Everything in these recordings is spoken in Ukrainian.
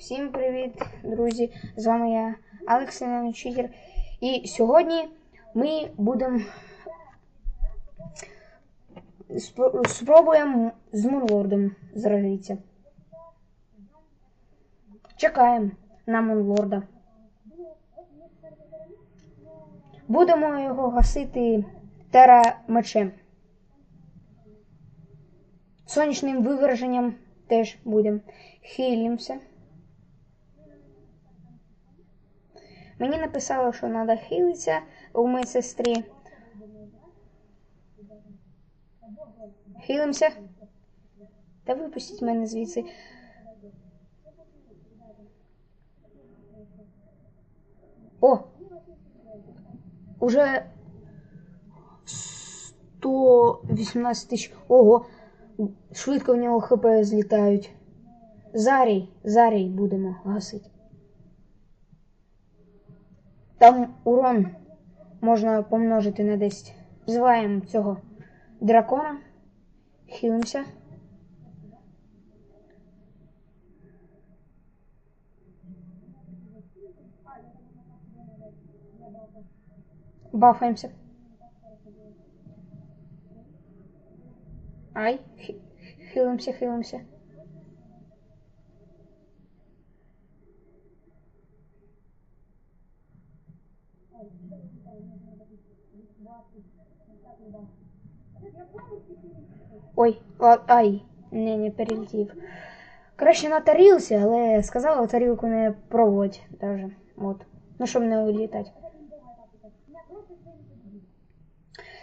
Всім привіт, друзі! З вами я, Алекс Читер. І сьогодні ми будемо спробуємо з Мунлордом заразитися. Чекаємо на Мунлорда. Будемо його гасити тера мечем. Сонячним виверженням теж будемо. Хилімося. Мені написали, що треба хилитися у моїй сестрі. Хилимося. Та випустіть мене звідси. О! Уже 118 тисяч. Ого! Швидко в нього ХП злітають. Зарій, зарій будемо гасити. Там урон можна помножити на 10. Взиваємо цього дракона. Хилимося. Бафаємося. Ай, хи- хилимося, хилимося. Ой, а, ай, не, не перелетів. Краще на тарілці, але сказала тарілку не проводь даже. От. Ну, щоб не улітати.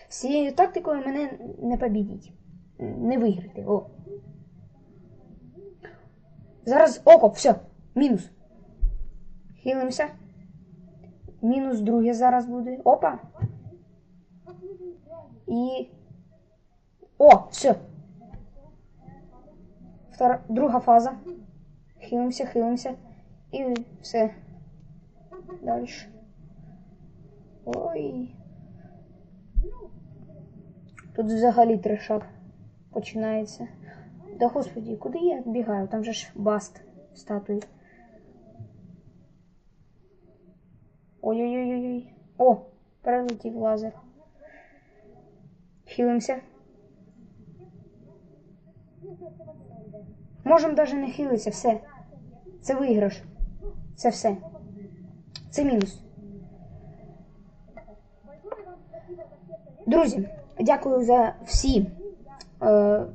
З цією тактикою мене не побідіть. Не виграти. О. Зараз око, все, мінус. Хилимося. Мінус друге зараз буде. Опа. І. О, все. Втора... Друга фаза. Хилимося, хилимося. І все. Далі. Ой. Тут взагалі трешак починається. Да господі, куди я бігаю? Там же ж баст статуї. Ой-ой-ой-ой. О, перелетів лазер. Хилимося. Можемо навіть не хилитися, все. Це виграш. Це все. Це мінус. Друзі, дякую за всі е,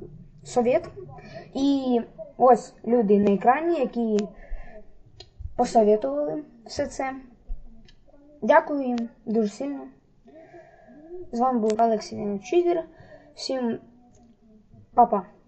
совет. І ось люди на екрані, які посоветували все це. Дякую їм дуже сильно. З вами був Олексій Чигер. Всім па-па.